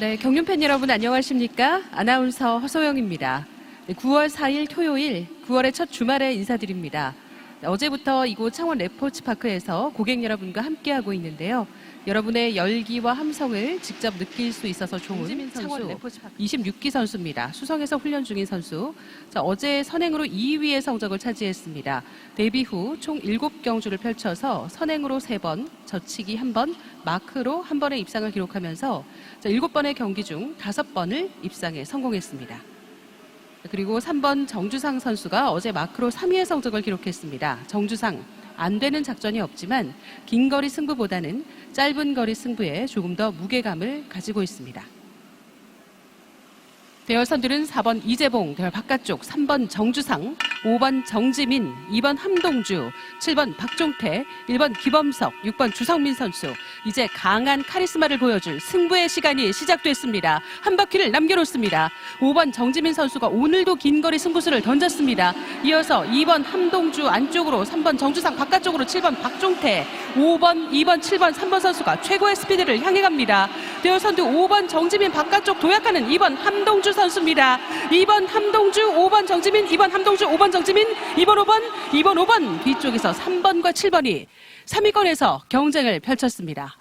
네, 경륜팬 여러분 안녕하십니까? 아나운서 허소영입니다. 네, 9월 4일 토요일, 9월의 첫 주말에 인사드립니다. 네, 어제부터 이곳 창원 레포츠파크에서 고객 여러분과 함께하고 있는데요. 여러분의 열기와 함성을 직접 느낄 수 있어서 좋은 창원 레포츠파크 26기 선수입니다. 수성에서 훈련 중인 선수. 자, 어제 선행으로 2위의 성적을 차지했습니다. 데뷔 후 총 7경주를 펼쳐서 선행으로 3번, 젖히기 1번, 마크로 1번의 입상을 기록하면서 자, 7번의 경기 중 5번을 입상에 성공했습니다. 그리고 3번 정주상 선수가 어제 마크로 3위의 성적을 기록했습니다. 정주상 안 되는 작전이 없지만 긴 거리 승부보다는 짧은 거리 승부에 조금 더 무게감을 가지고 있습니다. 대열 선두는 4번 이재봉, 대열 바깥쪽 3번 정주상, 5번 정지민, 2번 함동주, 7번 박종태, 1번 기범석, 6번 주성민 선수. 이제 강한 카리스마를 보여줄 승부의 시간이 시작됐습니다. 한 바퀴를 남겨놓습니다. 5번 정지민 선수가 오늘도 긴 거리 승부수를 던졌습니다. 이어서 2번 함동주 안쪽으로, 3번 정주상 바깥쪽으로, 7번 박종태, 5번, 2번, 7번, 3번 선수가 최고의 스피드를 향해 갑니다. 대열 선두 5번 정지민 바깥쪽 도약하는 2번 함동주 선수 입니다. 2번 함동주, 5번 정지민, 2번 함동주, 5번 정지민, 2번, 5번, 2번, 5번 뒤쪽에서 3번과 7번이 3위권에서 경쟁을 펼쳤습니다.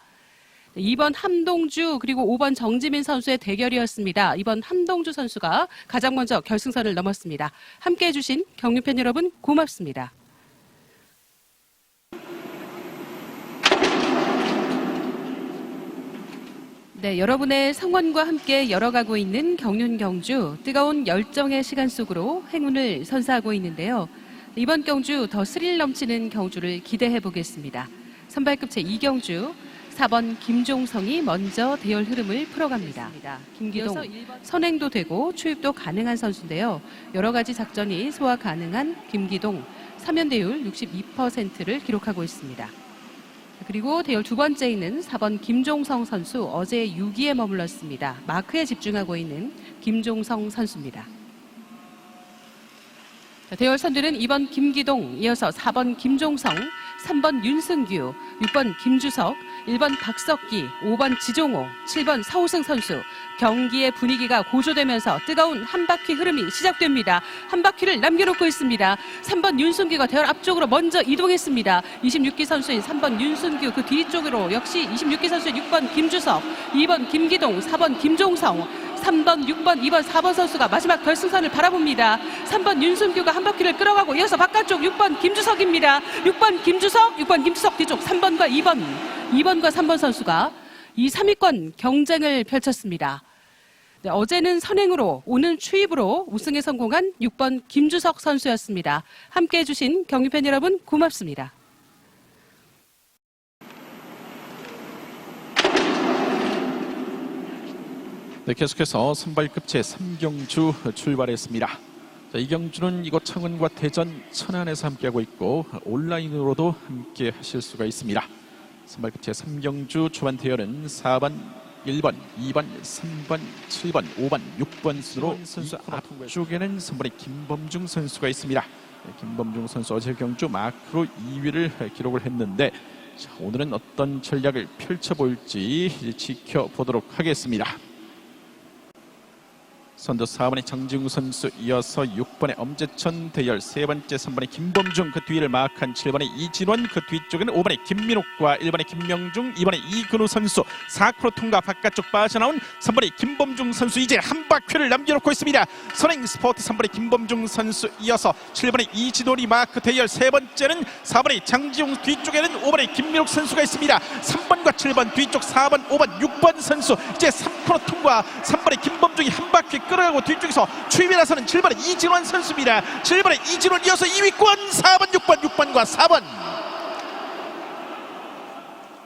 2번 함동주 그리고 5번 정지민 선수의 대결이었습니다. 이번 함동주 선수가 가장 먼저 결승선을 넘었습니다. 함께 해 주신 경륜팬 여러분 고맙습니다. 네, 여러분의 성원과 함께 열어가고 있는 경륜 경주 뜨거운 열정의 시간 속으로 행운을 선사하고 있는데요. 이번 경주 더 스릴 넘치는 경주를 기대해 보겠습니다. 선발급 제 2경주 4번 김종성이 먼저 대열 흐름을 풀어갑니다. 김기동 선행도 되고 추입도 가능한 선수인데요. 여러 가지 작전이 소화 가능한 김기동 3연 대율 62%를 기록하고 있습니다. 그리고 대열 두 번째 있는 4번 김종성 선수 어제 6위에 머물렀습니다. 마크에 집중하고 있는 김종성 선수입니다. 자, 대열 선두는 2번 김기동, 이어서 4번 김종성, 3번 윤승규, 6번 김주석, 1번 박석기, 5번 지종호, 7번 서우승 선수. 경기의 분위기가 고조되면서 뜨거운 한 바퀴 흐름이 시작됩니다. 한 바퀴를 남겨놓고 있습니다. 3번 윤승규가 대열 앞쪽으로 먼저 이동했습니다. 26기 선수인 3번 윤승규 그 뒤쪽으로 역시 26기 선수인 6번 김주석, 2번 김기동, 4번 김종성, 3번, 6번, 2번, 4번 선수가 마지막 결승선을 바라봅니다. 3번 윤순규가 한 바퀴를 끌어가고 이어서 바깥쪽 6번 김주석입니다. 6번 김주석, 6번 김주석 뒤쪽 3번과 2번, 2번과 3번 선수가 이 3위권 경쟁을 펼쳤습니다. 네, 어제는 선행으로 오늘 추입으로 우승에 성공한 6번 김주석 선수였습니다. 함께 해 주신 경유팬 여러분 고맙습니다. 네, 계속해서 선발급 제 3경주 출발했습니다. 자, 이 경주는 이곳 창원과 대전, 천안에서 함께하고 있고 온라인으로도 함께 하실 수가 있습니다. 선발급 제 3경주 초반 대열은 4번, 1번, 2번, 3번, 7번, 5번, 6번 순으로 선수 앞쪽에는 선발의 김범중 선수가 있습니다. 네, 김범중 선수 어제 경주 마크로 2위를 기록을 했는데 자, 오늘은 어떤 전략을 펼쳐볼지 지켜보도록 하겠습니다. 선두 4번의 정지웅 선수 이어서 6번의 엄재천 대열 세 번째 3번의 김범중 그 뒤를 마크한 7번의 이진원 그 뒤쪽에는 5번의 김민욱과 1번의 김명중 2번의 이근우 선수. 4크로 통과 바깥쪽 빠져나온 3번의 김범중 선수. 이제 한 바퀴를 남겨놓고 있습니다. 선행 스포트 3번의 김범중 선수 이어서 7번의 이진원이 마크 대열 세 번째는 4번의 장지웅 뒤쪽에는 5번의 김민욱 선수가 있습니다. 3번과 7번 뒤쪽 4번 5번 6번 선수. 이제 3크로 통과 3번의 김범중이 한 바퀴 끌어가고 뒤쪽에서 추임에 나서는 7번의 이진원 선수입니다. 7번의 이진원 이어서 2위권 4번 6번 6번과 4번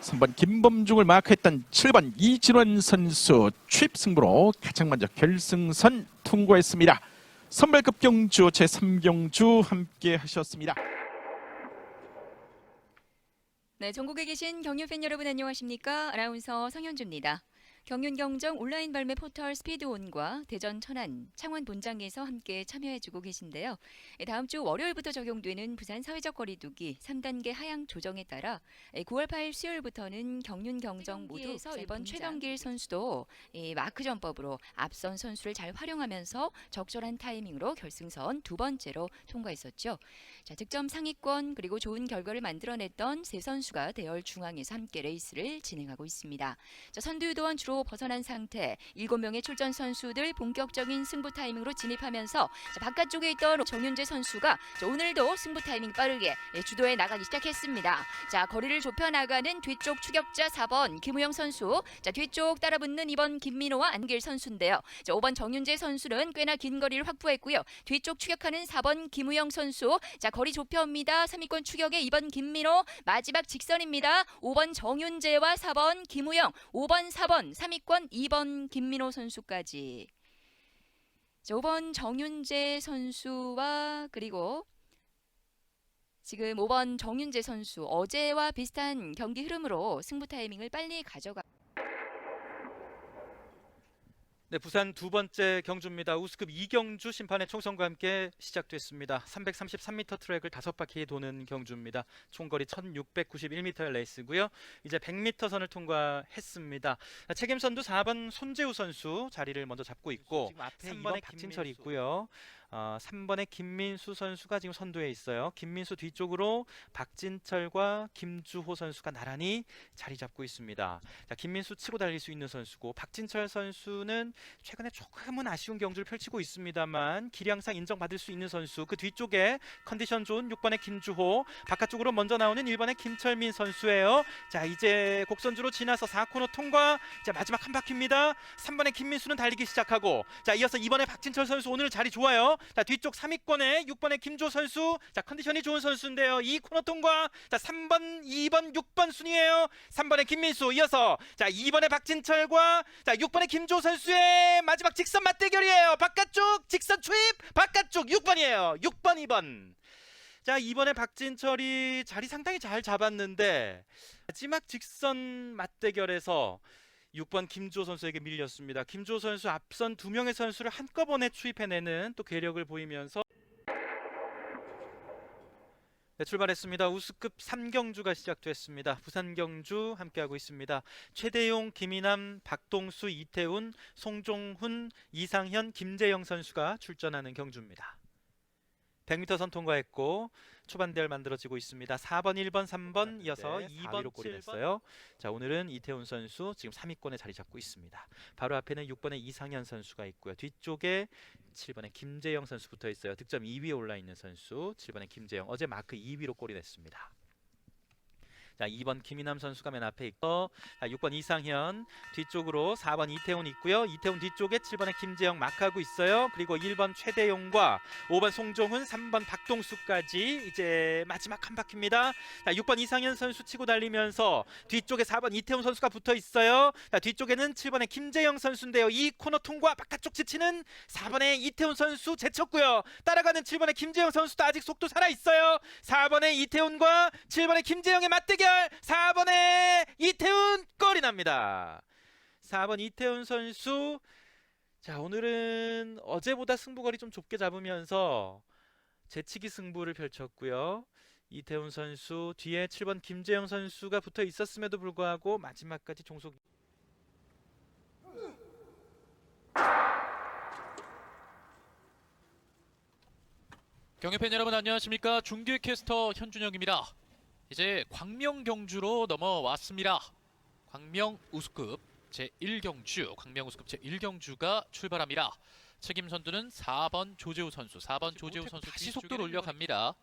3번 김범중을 마크했던 7번 이진원 선수 취입 승부로 가장 먼저 결승선 통과했습니다. 선발급 경주 제3경주 함께 하셨습니다. 네, 전국에 계신 경륜 팬 여러분 안녕하십니까? 아나운서 성현주입니다. 경륜경정 온라인 발매 포털 스피드온과 대전 천안 창원 본장에서 함께 참여해주고 계신데요. 예, 다음 주 월요일부터 적용되는 부산 사회적 거리두기 3단계 하향 조정에 따라 9월 8일 수요일부터는 경륜경정 모두에서 이번 최경길 선수도 이 마크 전법으로 앞선 선수를 잘 활용하면서 적절한 타이밍으로 결승선 두 번째로 통과했었죠. 자, 득점 상위권 그리고 좋은 결과를 만들어냈던 세 선수가 대열 중앙에서 함께 레이스를 진행하고 있습니다. 자, 선두 유도원 주로 벗어난 상태 7명의 출전 선수들 본격적인 승부 타이밍으로 진입하면서 자, 바깥쪽에 있던 정윤재 선수가 자, 오늘도 승부 타이밍 빠르게 예, 주도해 나가기 시작했습니다. 자, 거리를 좁혀 나가는 뒤쪽 추격자 4번 김우영 선수. 자, 뒤쪽 따라붙는 2번 김민호와 안길 선수인데요. 자, 5번 정윤재 선수는 꽤나 긴 거리를 확보했고요. 뒤쪽 추격하는 4번 김우영 선수. 자, 거리 좁혀옵니다. 3위권 추격의 2번 김민호. 마지막 직선입니다. 5번 정윤재와 4번 김우영. 5번, 4번, 3위권 2번 김민호 선수까지. 자, 5번 정윤재 선수와 그리고 지금 5번 정윤재 선수 어제와 비슷한 경기 흐름으로 승부 타이밍을 빨리 가져가 네, 부산 두 번째 경주입니다. 우스급 이경주 심판의 총선과 함께 시작됐습니다. 333m 트랙을 다섯 바퀴 도는 경주입니다. 총거리 1691m 레이스고요. 이제 100m 선을 통과했습니다. 책임선두 4번 손재우 선수 자리를 먼저 잡고 있고 지금 앞에 3번에 2번 박진철이 박진철 있고요. 어, 3번에 김민수 선수가 지금 선두에 있어요. 김민수 뒤쪽으로 박진철과 김주호 선수가 나란히 자리 잡고 있습니다. 자, 김민수 치고 달릴 수 있는 선수고 박진철 선수는 최근에 조금은 아쉬운 경주를 펼치고 있습니다만 기량상 인정받을 수 있는 선수 그 뒤쪽에 컨디션 좋은 6번의 김주호 바깥쪽으로 먼저 나오는 1번의 김철민 선수예요. 자 이제 곡선주로 지나서 4코너 통과 자 마지막 한 바퀴입니다. 3번의 김민수는 달리기 시작하고 자 이어서 2번의 박진철 선수 오늘 자리 좋아요. 자 뒤쪽 3위권에 6번의 김조 선수 자 컨디션이 좋은 선수인데요. 이 코너 통과 자 3번 2번 6번 순이에요. 3번의 김민수 이어서 자 2번의 박진철과 자 6번의 김조 선수의 마지막 직선 맞대결이에요. 바깥쪽 직선 추입 바깥쪽 6번이에요. 6번 2번. 자 이번에 박진철이 자리 상당히 잘 잡았는데 마지막 직선 맞대결에서 6번 김조 선수에게 밀렸습니다. 김조 선수 앞선 두 명의 선수를 한꺼번에 추입해내는 또 괴력을 보이면서 네, 출발했습니다. 우수급 3경주가 시작됐습니다. 부산 경주 함께하고 있습니다. 최대용, 김인남, 박동수, 이태훈, 송종훈, 이상현, 김재영 선수가 출전하는 경주입니다. 100m 선 통과했고 초반 대열 만들어지고 있습니다. 4번, 1번, 3번 이어서 네, 2번 4위로 골이 7번. 됐어요. 자 오늘은 이태훈 선수 지금 3위권에 자리 잡고 있습니다. 바로 앞에는 6번의 이상현 선수가 있고요. 뒤쪽에 7번의 김재영 선수 붙어 있어요. 득점 2위에 올라 있는 선수 7번의 김재영 어제 마크 2위로 골이 냈습니다. 자 2번 김인남 선수가 맨 앞에 있고 자 6번 이상현 뒤쪽으로 4번 이태훈 있고요. 이태훈 뒤쪽에 7번의 김재영 마크하고 있어요. 그리고 1번 최대용과 5번 송종훈, 3번 박동수까지 이제 마지막 한 바퀴입니다. 자 6번 이상현 선수 치고 달리면서 뒤쪽에 4번 이태훈 선수가 붙어 있어요. 자 뒤쪽에는 7번의 김재영 선수인데요. 이 코너 통과 바깥쪽 지치는 4번의 이태훈 선수 제쳤고요. 따라가는 7번의 김재영 선수도 아직 속도 살아 있어요. 4번의 이태훈과 7번의 김재영의 맞대결. 4번의 이태훈 골이 납니다. 4번 이태훈 선수 자 오늘은 어제보다 승부거리 좀 좁게 잡으면서 재치기 승부를 펼쳤고요. 이태훈 선수 뒤에 7번 김재영 선수가 붙어 있었음에도 불구하고 마지막까지 종속 경협팬 여러분 안녕하십니까 중계 캐스터 현준혁입니다. 이제 광명 경주로 넘어왔습니다. 광명 우수급 제 1경주, 광명 우수급 제 1경주가 출발합니다. 책임 선두는 4번 조재우 선수, 4번 조재우 선수 다시 속도를 올려갑니다.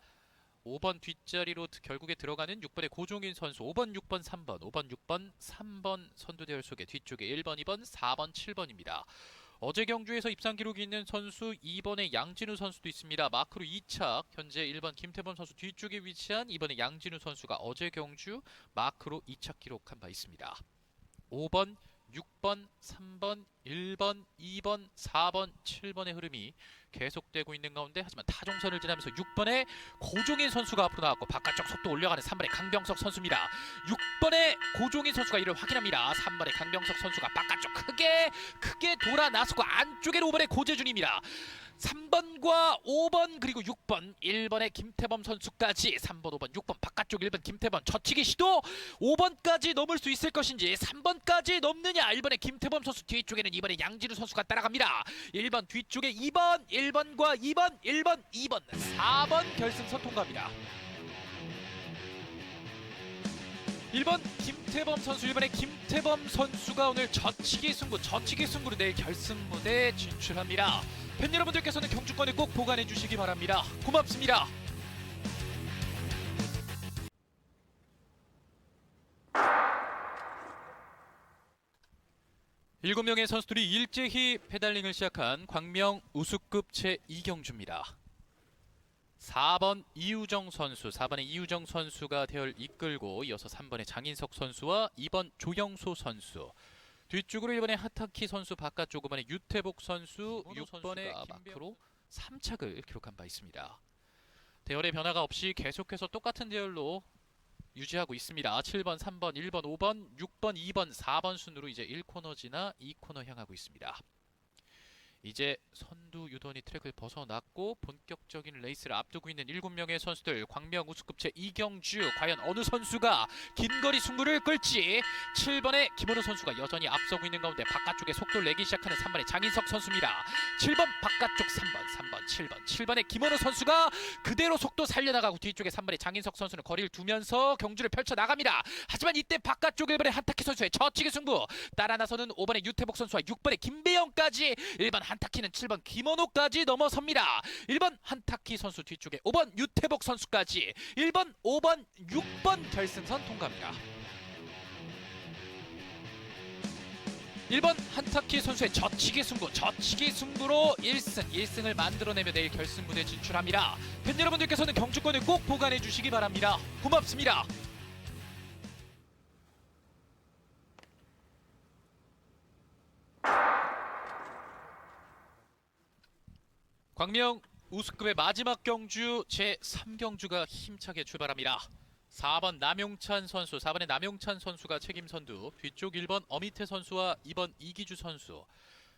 5번 뒷자리로 드- 결국에 들어가는 6번의 고종인 선수, 5번, 6번, 3번, 5번, 6번, 3번 선두 대열 속에 뒤쪽에 1번, 2번, 4번, 7번입니다. 어제 경주에서 입상 기록이 있는 선수 2번의 양진우 선수도 있습니다. 마크로 2착 현재 1번 김태범 선수 뒤쪽에 위치한 2번의 양진우 선수가 어제 경주 마크로 2착 기록한 바 있습니다. 5번 6번, 3번, 1번, 2번, 4번, 7번의 흐름이 계속되고 있는 가운데 하지만 타종선을 지나면서 6번에 고종인 선수가 앞으로 나왔고 바깥쪽 속도 올려가는 3번의 강병석 선수입니다. 6번의 고종인 선수가 이를 확인합니다. 3번의 강병석 선수가 바깥쪽 크게 크게 돌아 나서고 안쪽에 5번의 고재준입니다. 3번과 5번 그리고 6번. 1번의 김태범 선수까지 3번 5번 6번. 바깥쪽 1번 김태범 젖히기 시도 5번까지 넘을 수 있을 것인지 3번까지 넘느냐? 1번의 김태범 선수 뒤쪽에는 2번의 양진우 선수가 따라갑니다. 1번 뒤쪽에 2번 1번과 2번 1번 2번. 4번 결승선 통과합니다 1번 김태범 선수 1번의 김태범 선수가 오늘 젖히기 승부 젖히기 승부로 내일 결승 무대에 진출합니다. 팬 여러분들께서는 경주권을 꼭 보관해 주시기 바랍니다. 고맙습니다. 일곱 명의 선수들이 일제히 페달링을 시작한 광명 우수급 제2경주입니다. 4번 이우정 선수, 4번의 이우정 선수가 대열 이끌고 이어서 3번의 장인석 선수와 2번 조영소 선수. 뒤쪽으로 1번의 하타키 선수, 바깥쪽 5번의 유태복 선수, 6번의 마크로 3착을 기록한 바 있습니다. 대열의 변화가 없이 계속해서 똑같은 대열로 유지하고 있습니다. 7번, 3번, 1번, 5번, 6번, 2번, 4번 순으로 이제 1코너 지나 2코너 향하고 있습니다. 이제 선두 유던이 트랙을 벗어났고 본격적인 레이스를 앞두고 있는 7명의 선수들 광명 우수급 제 이경주 과연 어느 선수가 긴 거리 승부를 끌지 7번의 김원우 선수가 여전히 앞서고 있는 가운데 바깥쪽에 속도를 내기 시작하는 3번의 장인석 선수입니다. 7번 바깥쪽 3번 3번 7번 7번의 김원우 선수가 그대로 속도 살려나가고 뒤쪽에 3번의 장인석 선수는 거리를 두면서 경주를 펼쳐 나갑니다. 하지만 이때 바깥쪽 1번의 한타키 선수의 저치기 승부 따라 나서는 5번의 유태복 선수와 6번의 김배영까지 1번 한타키는 7번 김원호까지 넘어섭니다. 1번 한타키 선수 뒤쪽에 5번 유태복 선수까지 1번, 5번, 6번 결승선 통과합니다. 1번 한타키 선수의 저치기 승부, 저치기 승부로 1승, 1승을 만들어내며 내일 결승 무대 진출합니다. 팬 여러분들께서는 경주권을 꼭 보관해 주시기 바랍니다. 고맙습니다. 광명 우수급의 마지막 경주 제 3경주가 힘차게 출발합니다. 4번 남용찬 선수, 4번의 남용찬 선수가 책임 선두, 뒤쪽 1번 어미태 선수와 2번 이기주 선수,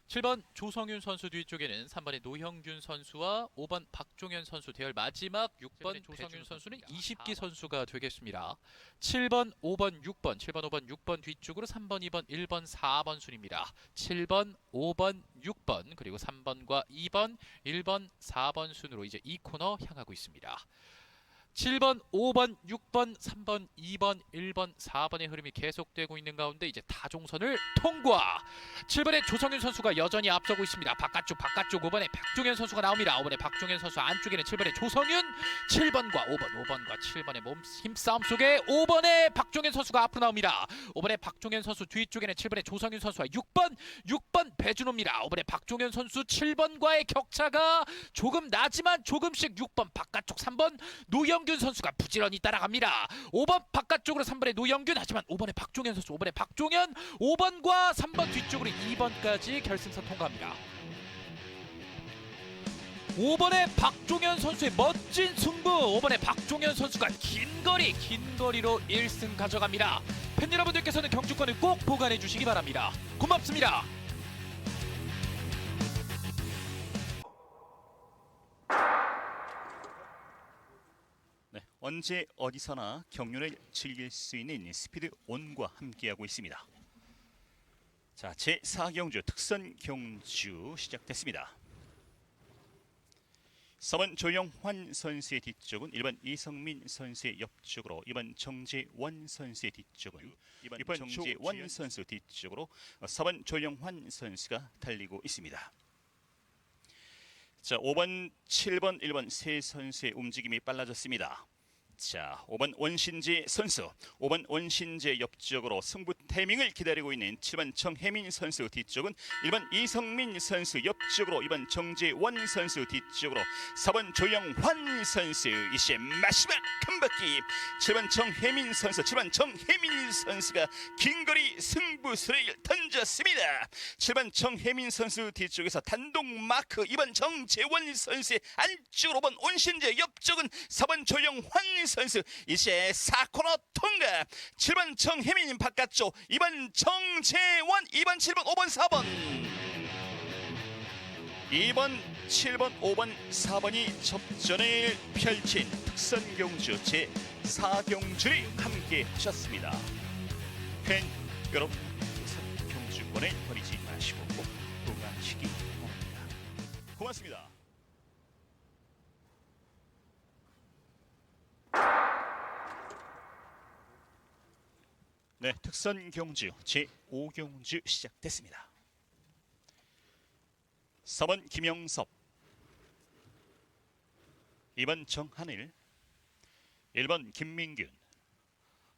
7번 조성윤 선수 뒤쪽에는 3번의 노형균 선수와 5번 박종현 선수 대열 마지막 6번 조성윤 선수는 20기 선수가 되겠습니다. 7번, 5번, 6번, 7번, 5번, 6번 뒤쪽으로 3번, 2번, 1번, 4번 순입니다. 7번, 5번, 6번 그리고 3번과 2번, 1번, 4번 순으로 이제 이 코너 향하고 있습니다. 7번, 5번, 6번, 3번, 2번, 1번, 4번의 흐름이 계속되고 있는 가운데 이제 다종선을 통과. 7번의 조성윤 선수가 여전히 앞서고 있습니다. 바깥쪽 바깥쪽 5번의 박종현 선수가 나옵니다. 5번의 박종현 선수 안쪽에는 7번의 조성윤, 7번과 5번, 5번과 7번의 몸 힘싸움 속에 5번의 박종현 선수가 앞으로 나옵니다. 5번의 박종현 선수 뒤쪽에는 7번의 조성윤 선수와 6번, 6번 배준호입니다. 5번의 박종현 선수 7번과의 격차가 조금 나지만 조금씩 6번 바깥쪽 3번 노영 균 선수가 부지런히 따라갑니다. 5번 바깥쪽으로 3번의 노영균 하지만 5번의 박종현 선수 5번의 박종현 5번과 3번 뒤쪽으로 2번까지 결승선 통과합니다. 5번의 박종현 선수의 멋진 승부 5번의 박종현 선수가 긴 거리 긴 거리로 1승 가져갑니다. 팬 여러분들께서는 경주권을 꼭 보관해 주시기 바랍니다. 고맙습니다. 언제 어디서나 경륜을 즐길 수 있는 스피드 온과 함께하고 있습니다. 자, 제 4경주 특선 경주 시작됐습니다. 3번 조영환 선수의 뒤쪽은 1번 이성민 선수의 옆쪽으로 2번 정재원 선수의 뒤쪽은 2번 정재원 선수 뒤쪽으로 4번 조영환 선수가 달리고 있습니다. 자, 5번, 7번, 1번 세 선수의 움직임이 빨라졌습니다. 자, 5번 원신재 선수, 5번 원신재 옆쪽으로 승부 타이밍을 기다리고 있는 7번 정혜민 선수 뒤쪽은 1번 이성민 선수 옆쪽으로 2번 정재원 선수 뒤쪽으로 4번 조영환 선수 이제 마지막 한 바퀴 7번 정혜민 선수, 7번 정혜민 선수가 긴거리 승부수를 던졌습니다. 7번 정혜민 선수 뒤쪽에서 단독 마크 2번 정재원 선수의 안쪽으로 5번 온신재 옆쪽은 4번 조영환 선수 이제 4코너 통과. 7번 정혜민 바깥쪽 2번 정재원 2번 7번 5번 4번. 2번 7번 5번 4번이 접전을 펼친 특선경주 제4경주를 함께 하셨습니다. 팬 여러분 특선경주권을 버리지 마시고 꼭 보관하시기 바랍니다. 고맙습니다 네, 특선 경주 제5경주 시작됐습니다. 4번 김영섭 2번 정하늘 1번 김민균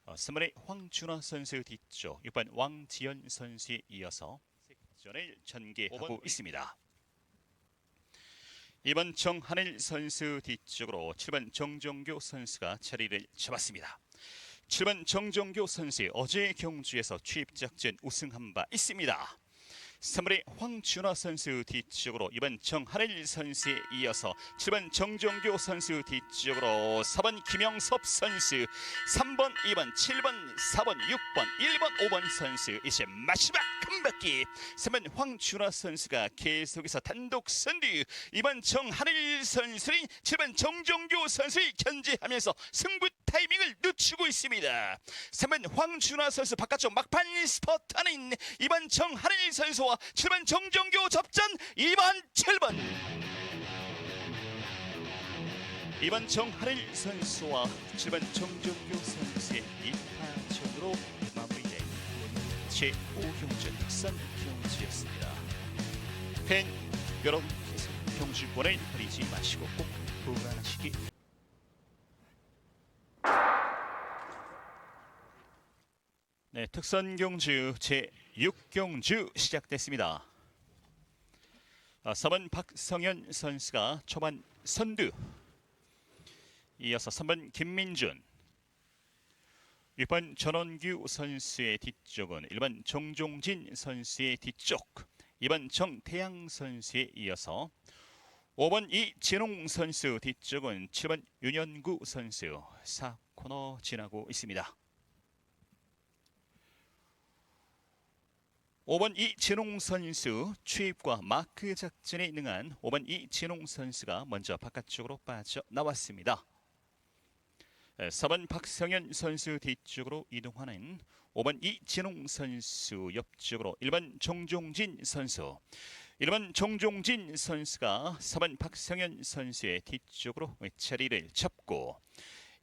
어, 3번의 황준화 선수 뒤쪽 6번 왕지연 선수에 이어서 색전을 전개하고 있습니다. 2번 정하늘 선수 뒤쪽으로 7번 정종교 선수가 자리를 잡았습니다. 7번 정종교 선수의 어제 경주에서 취입작전 우승한 바 있습니다. 3번의 황준화 선수 뒤쪽으로 2번 정하늘 선수에 이어서 7번 정종교 선수 뒤쪽으로 4번 김영섭 선수 3번 2번 7번 4번 6번 1번 5번 선수 이제 마지막 한 바퀴 3번 황준화 선수가 계속해서 단독 선두 2번 정하늘 선수는 7번 정종교 선수를 견제하면서 승부 타이밍을 늦추고 있습니다. 3번 황준화 선수 바깥쪽 막판 스포트하는 2번 정하늘 선수와 7번 정정교 접전 2번 7번 2번 정하늘 선수와 7번 정정교 선수의 2파전으로 마무리된 제5경주 특선 경주였습니다. 팬 여러분께서 경주권을 버리지 마시고 꼭 보관하시기 네, 특선 경주 제 6경주 시작됐습니다. 아, 3번 박성현 선수가 초반 선두 이어서 3번 김민준 6번 전원규 선수의 뒤쪽은 1번 정종진 선수의 뒤쪽 2번 정태양 선수에 이어서 5번 이진홍 선수 뒤쪽은 7번 윤현구 선수 4코너 지나고 있습니다. 5번 이진홍 선수 취입과 마크 작전에 능한 5번 이진홍 선수가 먼저 바깥쪽으로 빠져 나왔습니다. 4번 박성현 선수 뒤쪽으로 이동하는 5번 이진홍 선수 옆쪽으로 1번 정종진 선수 1번 정종진 선수가 4번 박성현 선수의 뒤쪽으로 자리를 잡고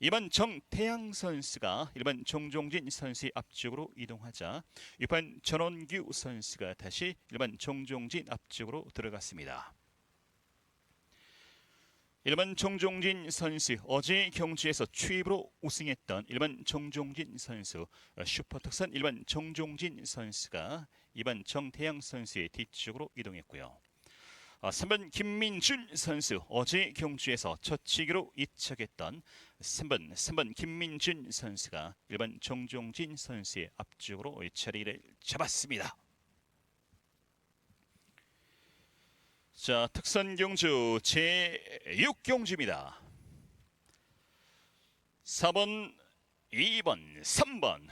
2번 정태양 선수가 1번 정종진 선수의 앞쪽으로 이동하자 6번 전원규 선수가 다시 1번 정종진 앞쪽으로 들어갔습니다. 1번 정종진 선수 어제 경주에서 취입으로 우승했던 1번 정종진 선수 어, 슈퍼특선 1번 정종진 선수가 2번 정태양 선수의 뒤쪽으로 이동했고요. 어, 3번 김민준 선수 어제 경주에서 첫 치기로 이착했던 3번 3번 김민준 선수가 1번 정종진 선수의 앞쪽으로 자리를 잡았습니다. 자, 특선 경주 제6 경주입니다. 4번, 2번, 3번,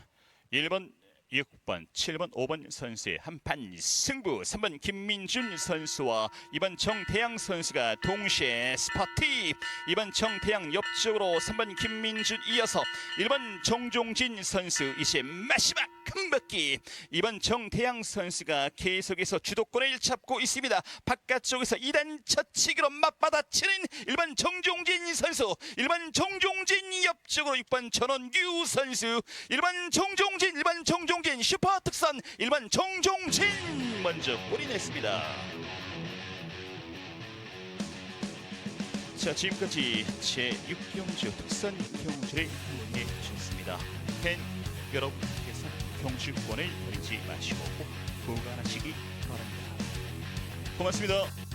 1번, 6번, 7번, 5번 선수의 한판 승부 3번 김민준 선수와 2번 정태양 선수가 동시에 스파티 2번 정태양 옆쪽으로 3번 김민준 이어서 1번 정종진 선수 이제 마지막 한 바퀴 2번 정태양 선수가 계속해서 주도권을 잡고 있습니다. 바깥쪽에서 2단 첫치기로 맞받아치는 1번 정종진 선수 1번 정종진 옆쪽으로 6번 전원규 선수 1번 정종진 1번 정종 진 슈퍼 특선 1번 정종진 먼저 골이 냈습니다. 자 지금까지 제6경주 특선 경주를 함께 하셨습니다. 팬 여러분께서 경주권을 버리지 마시고 꼭 보관하시기 바랍니다. 고맙습니다.